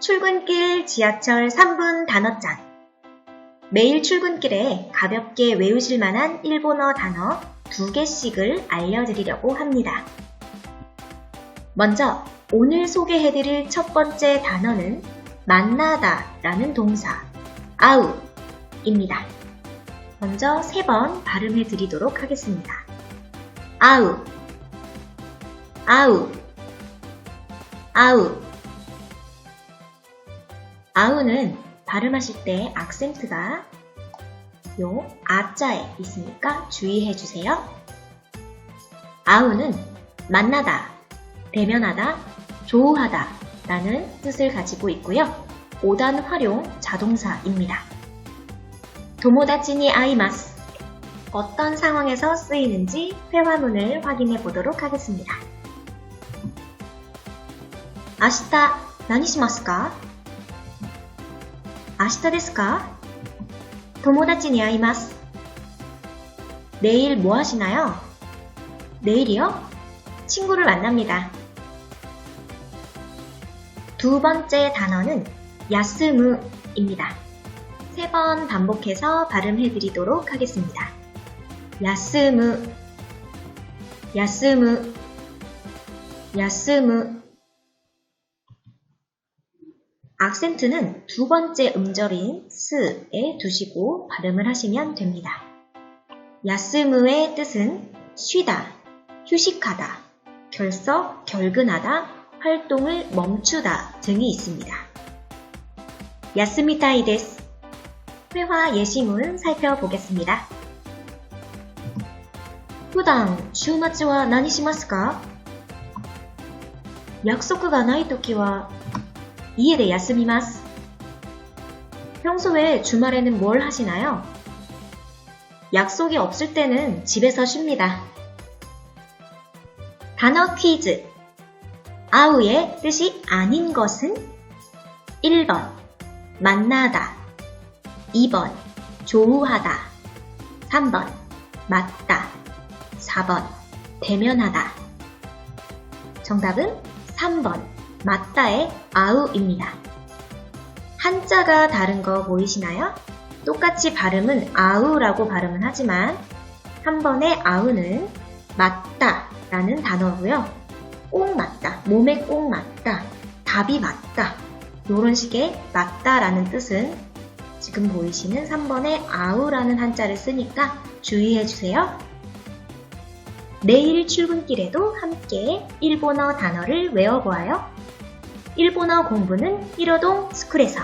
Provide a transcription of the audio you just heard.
출근길 지하철 3분 단어장. 매일 출근길에 가볍게 외우실 만한 일본어 단어 두 개씩을 알려드리려고 합니다. 먼저 오늘 소개해드릴 첫 번째 단어는 만나다 라는 동사 아우 입니다. 먼저 세 번 발음해 드리도록 하겠습니다. 아우, 아우, 아우. 아우는 발음하실 때 악센트가 요 아자에 있으니까 주의해 주세요. 아우는 만나다, 대면하다, 조우하다 라는 뜻을 가지고 있고요. 5단 활용 자동사입니다. 도모다치니 아이마스 어떤 상황에서 쓰이는지 회화문을 확인해 보도록 하겠습니다. 아시다, 나니시마스까? 明日ですか友達に会います. 내일 뭐 하시나요? 내일이요? 친구를 만납니다. 두 번째 단어는 야스무입니다. 세 번 반복해서 발음해 드리도록 하겠습니다. 야스무, 야스무, 야스무. 악센트는 두 번째 음절인 스에 두시고 발음을 하시면 됩니다. 야스무의 뜻은 쉬다, 휴식하다, 결석, 결근하다, 활동을 멈추다 등이 있습니다. 야스미타이 데스. 회화 예시문 살펴보겠습니다. 普段週末は何しますか約束がないときは 家で休みます. 평소에 주말에는 뭘 하시나요? 약속이 없을 때는 집에서 쉽니다. 단어 퀴즈. 아우의 뜻이 아닌 것은 1번 만나다 2번 조우하다 3번 맞다 4번 대면하다 정답은 3번 맞다의 아우입니다. 한자가 다른 거 보이시나요? 똑같이 발음은 아우라고 발음은 하지만 한 번의 아우는 맞다 라는 단어고요. 꼭 맞다, 몸에 꼭 맞다, 답이 맞다 이런 식의 맞다라는 뜻은 지금 보이시는 3번의 아우라는 한자를 쓰니까 주의해 주세요. 내일 출근길에도 함께 일본어 단어를 외워보아요. 일본어 공부는 1호동 스쿨에서